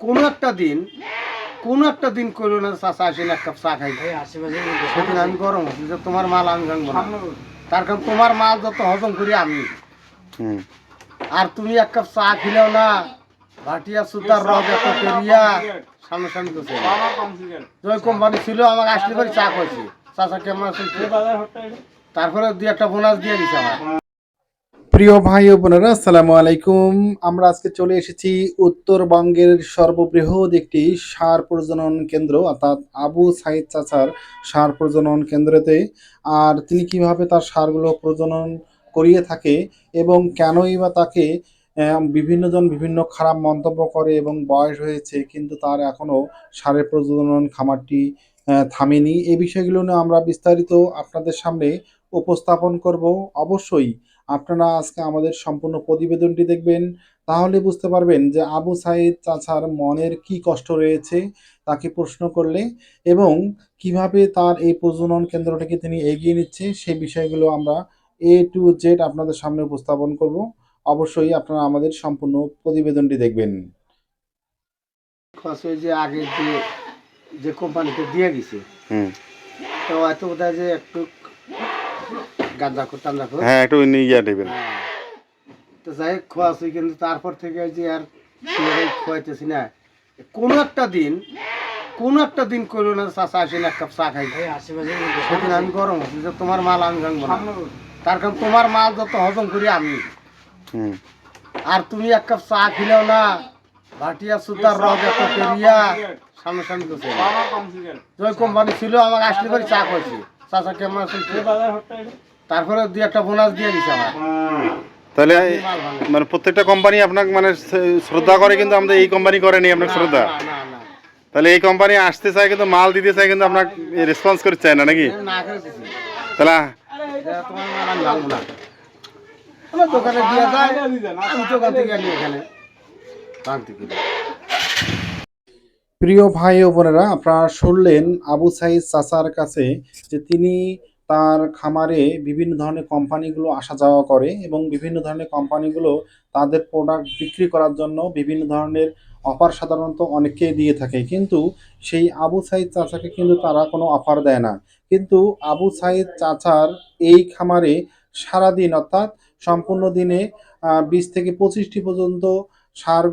কোনো একটা দিন কোনো একটা দিন করল না চাষা আসেন এক কাপ চা খাই সেদিন আমি গরম হচ্ছি যে তোমার মাল আমি ভাঙবো না। তার কারণ তোমার মাল যত হজম করি আমি। হুম। আর তুমি এক কাপ চা খেলেও না ভাটিয়া সুতার রদ এত পেরিয়া সামনে সামনে তো ওই কোম্পানি ছিল আমাকে আসলে করে চা খাইছে চাচা কেমন আছেন? তারপরে দুই একটা বোনাস দিয়ে দিছে আমার প্রিয় ভাই ও বোনেরা, আসসালামু আলাইকুম। আমরা আজকে চলে এসেছি উত্তরবঙ্গের সর্ববৃহৎ একটি সার প্রজনন কেন্দ্র, অর্থাৎ আবু সাইদ চাচার সার প্রজনন কেন্দ্রতে। আর তিনি কীভাবে তার সারগুলো প্রজনন করিয়ে থাকে এবং কেনই বা তাকে বিভিন্নজন বিভিন্ন খারাপ মন্তব্য করে এবং বয়স হয়েছে, কিন্তু তার এখনও সারের প্রজনন খামারটি থামেনি। এই বিষয়গুলো নিয়ে আমরা বিস্তারিত আপনাদের সামনে উপস্থাপন করব। অবশ্যই আপনারা আজকে আমাদের সম্পূর্ণ প্রতিবেদনটি দেখবেন তাহলে বুঝতে পারবেন যে আবু সাইদ চাচার মনের কি কষ্ট রয়েছে তাকে প্রশ্ন করলে এবং কীভাবে তার এই প্রজনন কেন্দ্রটাকে তিনি এগিয়ে নিচ্ছে সেই বিষয়গুলো আমরা এ টু জেড আপনাদের সামনে উপস্থাপন করব। অবশ্যই আপনারা আমাদের সম্পূর্ণ প্রতিবেদনটি দেখবেন। যে আগে যে যে কোম্পানিতে দিয়ে গেছে তো এত বোধহয় যে একটু গাঁজা কর টান্দা কর হ্যাঁ একটু নিয়ে দেবেন হ্যাঁ। তো যাই হোক খোয়াছি কিন্তু তারপর থেকে ওই যে আর খোয়াইতেছি না। কোনো একটা দিন কোনো একটা দিন করল না চাষা আসেন এক কাপ চা খাই। সেদিন আমি গরম হচ্ছি যে তোমার মাল আমি ভাঙবো না। তার কারণ তোমার মাল যত হজম করি আমি। হুম। আর তুমি এক কাপ চা খেলেও না ভাটিয়া সুতার রদ এত পেরিয়া সামনে সামনে তো ওই কোম্পানি ছিল আমাকে আসলে করে চা খাইছে চাচা কেমন আছেন? তারপরে দুই একটা বোনাস দিয়ে দিছে আমার। তাহলে মানে প্রত্যেকটা কোম্পানি আপনাকে মানে শ্রদ্ধা করে কিন্তু আমাদের এই কোম্পানি করেনি আপনার শ্রদ্ধা। না, না, না। তাহলে এই কোম্পানি আসতে চায় কিন্তু মাল দিতে চায় কিন্তু আপনার রেসপন্স করতে চায় না নাকি? আমি না করে দিছি। তাহলে যে তোমার মাল আমি ভাঙবো না। আমার দোকানে দিয়ে যায় আমি দোকান থেকে আনি এখানে। প্রিয় ভাই ও বোনেরা আপনারা শুনলেন আবু সাইদ চাচার কাছে যে তিনি তার খামারে বিভিন্ন ধরনের কোম্পানিগুলো আসা যাওয়া করে এবং বিভিন্ন ধরনের কোম্পানিগুলো তাদের প্রোডাক্ট বিক্রি করার জন্য বিভিন্ন ধরনের অফার সাধারণত অনেককে দিয়ে থাকে। কিন্তু সেই আবু সাইদ চাচাকে কিন্তু তারা কোনো অফার দেয় না। কিন্তু আবু সাইদ চাচার এই খামারে সারাদিন অর্থাৎ সম্পূর্ণ দিনে বিশ থেকে পঁচিশটি পর্যন্ত সার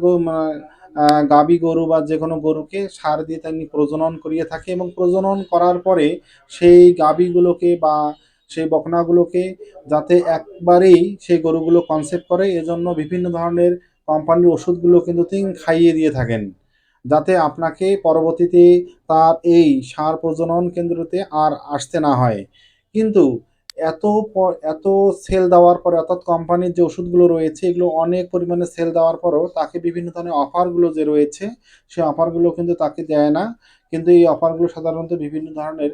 গাভী গরু বা যে কোনো গরুকে সার দিয়ে তিনি প্রজনন করিয়ে থাকে এবং প্রজনন করার পরে সেই গাভীগুলোকে বা সেই বকনাগুলোকে যাতে একবারেই সেই গরুগুলো কনসেপ্ট করে, এজন্য বিভিন্ন ধরনের কোম্পানির ওষুধগুলো কিন্তু তিনি খাইয়ে দিয়ে থাকেন। যাতে আপনাকে পরবর্তীতে তার এই সার প্রজনন কেন্দ্রতে আর আসতে না হয়। কিন্তু এত এত সেল দেওয়ার পরে, অর্থাৎ কোম্পানির যে ওষুধগুলো রয়েছে, এগুলো অনেক পরিমাণে সেল দেওয়ার পরেও তাকে বিভিন্ন ধরনের অফারগুলো যে রয়েছে, সেই অফারগুলো কিন্তু তাকে দেয় না। কিন্তু এই অফারগুলো সাধারণত বিভিন্ন ধরনের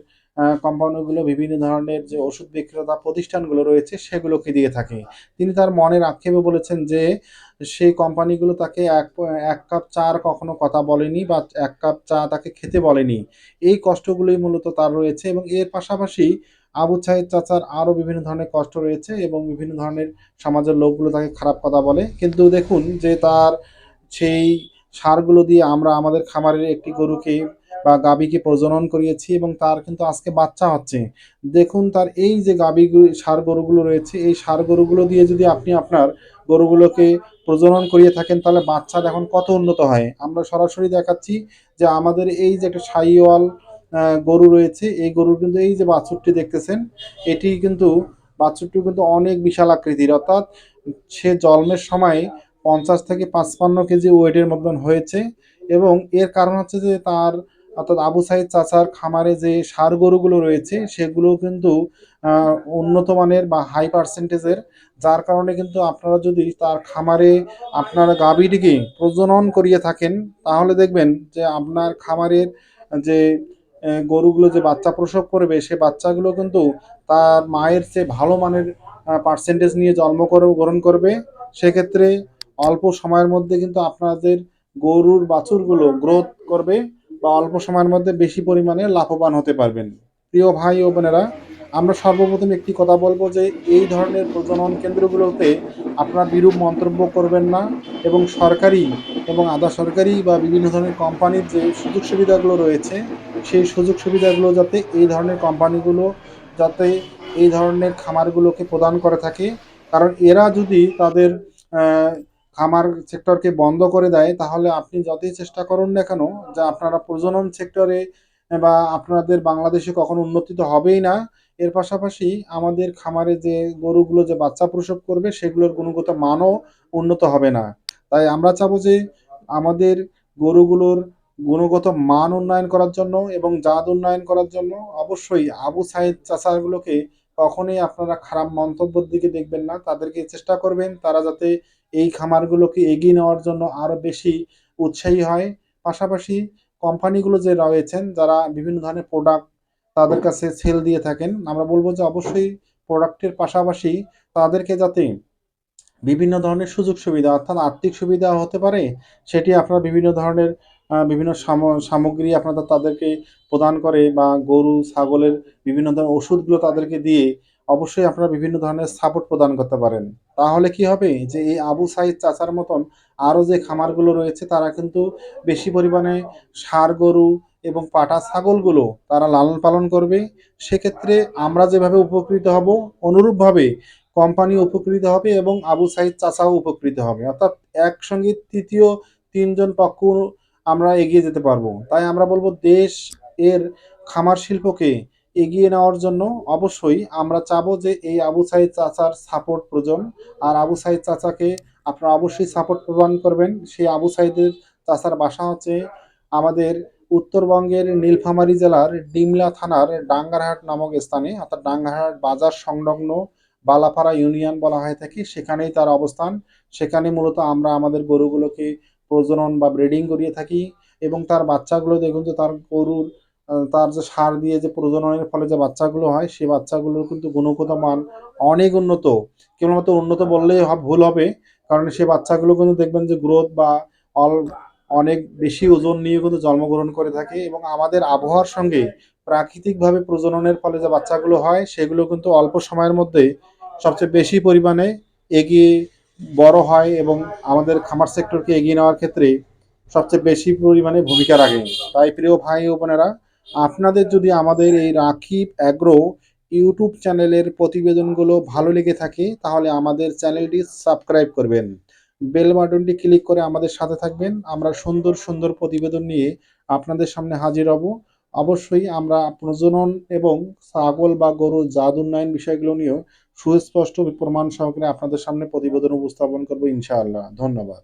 কোম্পানিগুলো বিভিন্ন ধরনের যে ওষুধ বিক্রেতা প্রতিষ্ঠানগুলো রয়েছে, সেগুলোকে দিয়ে থাকে। তিনি তার মনের আক্ষেপে বলেছেন যে, সেই কোম্পানিগুলো তাকে এক এক কাপ চার কখনো কথা বলেনি বা এক কাপ চা তাকে খেতে বলেনি। এই কষ্টগুলোই মূলত তার রয়েছে এবং এর পাশাপাশি আবু সাইদ চাচার আরও বিভিন্ন ধরনের কষ্ট রয়েছে এবং বিভিন্ন ধরনের সমাজের লোকগুলো তাকে খারাপ কথা বলে। কিন্তু দেখুন যে তার সেই সারগুলো দিয়ে আমরা আমাদের খামারের একটি গরুকে বা গাভীকে প্রজনন করিয়েছি এবং তার কিন্তু আজকে বাচ্চা হচ্ছে। দেখুন তার এই যে গাভী সার গরুগুলো রয়েছে, এই সার গরুগুলো দিয়ে যদি আপনি আপনার গরুগুলোকে প্রজনন করিয়ে থাকেন, তাহলে বাচ্চা এখন কত উন্নত হয়? আমরা সরাসরি দেখাচ্ছি যে আমাদের এই যে একটা সাইওয়াল গরু রয়েছে। এই গরুর কিন্তু এই যে বাছুরটি দেখতেছেন, এটি কিন্তু বাছুরটি কিন্তু অনেক বিশাল আকৃতির। অর্থাৎ সে জন্মের সময় পঞ্চাশ থেকে পাঁচপান্ন কেজি ওয়েটের মতন হয়েছে এবং এর কারণ হচ্ছে যে তার অর্থাৎ আবু সাইদ চাচার খামারে যে সার গরুগুলো রয়েছে, সেগুলো কিন্তু উন্নত মানের বা হাই পার্সেন্টেজের যার কারণে কিন্তু আপনারা যদি তার খামারে আপনার গাভীটিকে প্রজনন করিয়ে থাকেন, তাহলে দেখবেন যে আপনার খামারের যে গরুগুলো যে বাচ্চা প্রসব করবে, সে বাচ্চাগুলো কিন্তু তার মায়ের চেয়ে ভালো মানের পার্সেন্টেজ নিয়ে জন্ম গ্রহণ করবে। সেক্ষেত্রে অল্প সময়ের মধ্যে কিন্তু আপনাদের গরুর বাছুরগুলো গ্রোথ করবে বা অল্প সময়ের মধ্যে বেশি পরিমাণে লাভবান হতে পারবেন। প্রিয় ভাই ও বোনেরা আমরা সর্বপ্রথম একটি কথা বলব যে এই ধরনের প্রজনন কেন্দ্রগুলোতে আপনারা বিরূপ মন্তব্য করবেন না এবং সরকারি এবং আধা সরকারি বা বিভিন্ন ধরনের কোম্পানির যে সুযোগ সুবিধাগুলো রয়েছে, সেই সুযোগ সুবিধাগুলো যাতে এই ধরনের কোম্পানিগুলো যাতে এই ধরনের খামারগুলোকে প্রদান করে থাকে। কারণ এরা যদি তাদের খামার সেক্টরকে বন্ধ করে দেয়, তাহলে আপনি যতই চেষ্টা করুন না কেন, যে আপনারা প্রজনন সেক্টরে বা আপনাদের বাংলাদেশে কখনো উন্নতি তো হবেই না। এর পাশাপাশি আমাদের খামারে যে গরুগুলো যে বাচ্চা প্রসব করবে, সেগুলোর গুণগত মানও উন্নত হবে না। তাই আমরা চাবো যে আমাদের গরুগুলোর গুণগত মান উন্নয়ন করার জন্য এবং জাত উন্নয়ন করার জন্য অবশ্যই আবু সাইদ চাচাগুলোকে কখনোই আপনারা খারাপ মন্তব্যের দিকে দেখবেন না। তাদেরকে চেষ্টা করবেন তারা যাতে এই খামারগুলোকে এগিয়ে নেওয়ার জন্য আরও বেশি উৎসাহী হয়। পাশাপাশি কোম্পানিগুলো যে রয়েছেন, যারা বিভিন্ন ধরনের প্রোডাক্ট তাদের কাছে সেল দিয়ে থাকেন। আমরা বলব যে অবশ্যই প্রোডাক্টের পাশাপাশি তাদেরকে যাতে বিভিন্ন ধরনের সুযোগ সুবিধা অর্থাৎ আর্থিক সুবিধা হতে পারে, সেটি আপনারা বিভিন্ন ধরনের বিভিন্ন সাম- সামগ্রী আপনারা তাদেরকে প্রদান করে বা গরু, ছাগলের বিভিন্ন ধরনের ওষুধগুলো তাদেরকে দিয়ে অবশ্যই আপনারা বিভিন্ন ধরনের সাপোর্ট প্রদান করতে পারেন। তাহলে কি হবে? যে এই আবু সাইদ চাচার মতন আরও যে খামারগুলো রয়েছে, তারা কিন্তু বেশি পরিমাণে সার গরু এবং পাটা ছাগলগুলো তারা লালন পালন করবে। সেক্ষেত্রে আমরা যেভাবে উপকৃত হব, অনুরূপভাবে কোম্পানি উপকৃত হবে এবং আবু সাইদ চাচাও উপকৃত হবে। অর্থাৎ একসঙ্গে তৃতীয় তিনজন পক্ষ আমরা এগিয়ে যেতে পারব। তাই আমরা বলব, দেশ এর খামার শিল্পকে এগিয়ে নেওয়ার জন্য অবশ্যই আমরা চাবো যে এই আবু সাইদ চাচার সাপোর্ট প্রয়োজন। আর আবু সাইদ চাচাকে আপনারা অবশ্যই সাপোর্ট প্রদান করবেন। সেই আবু সাইদের চাচার বাসা হচ্ছে আমাদের উত্তরবঙ্গের নীলফামারী জেলার ডিমলা থানার ডাঙ্গারহাট নামক স্থানে, অর্থাৎ ডাঙ্গারহাট বাজার সংলগ্ন বালাপাড়া ইউনিয়ন বলা হয়ে থাকে। সেখানেই তার অবস্থান। সেখানে মূলত আমরা আমাদের গরুগুলোকে প্রজনন বা ব্রিডিং করিয়ে থাকি। এবং তার বাচ্চাগুলো দেখুন যে তার গরুর তার যে সার দিয়ে যে প্রজননের ফলে যে বাচ্চাগুলো হয়, সেই বাচ্চাগুলোর কিন্তু গুণগত মান অনেক উন্নত। কেবলমাত্র উন্নত বললেই ভুল হবে, কারণ সেই বাচ্চাগুলো কিন্তু দেখবেন যে গ্রোথ বা অল, অনেক বেশি ওজন নিয়ে কিন্তু জন্মগ্রহণ করে থাকে এবং আমাদের আবহাওয়ার সঙ্গে প্রাকৃতিকভাবে প্রজননের ফলে যে বাচ্চাগুলো হয়, সেগুলো কিন্তু অল্প সময়ের মধ্যে সবচেয়ে বেশি পরিমাণে এগিয়ে বড় হয় এবং আমাদের খামার সেক্টরকে এগিয়ে নেওয়ার ক্ষেত্রে সবচেয়ে বেশি পরিমাণে ভূমিকা রাখে। তাই প্রিয় ভাই ও বোনেরা আপনাদের যদি আমাদের এই রাকিব অ্যাগ্রো ইউটিউব চ্যানেলের প্রতিবেদনগুলো ভালো লেগে থাকে, তাহলে আমাদের চ্যানেলটি সাবস্ক্রাইব করবেন। বেল বাটনটি ক্লিক করে আমাদের সাথে থাকবেন। আমরা সুন্দর সুন্দর প্রতিবেদন নিয়ে আপনাদের সামনে হাজির হব। অবশ্যই আমরা প্রজনন এবং ছাগল বা গরু জাত উন্নয়ন বিষয়গুলো নিয়েও সুস্পষ্ট প্রমাণ সহকারে আপনাদের সামনে প্রতিবেদন উপস্থাপন করব ইনশাআল্লাহ। ধন্যবাদ।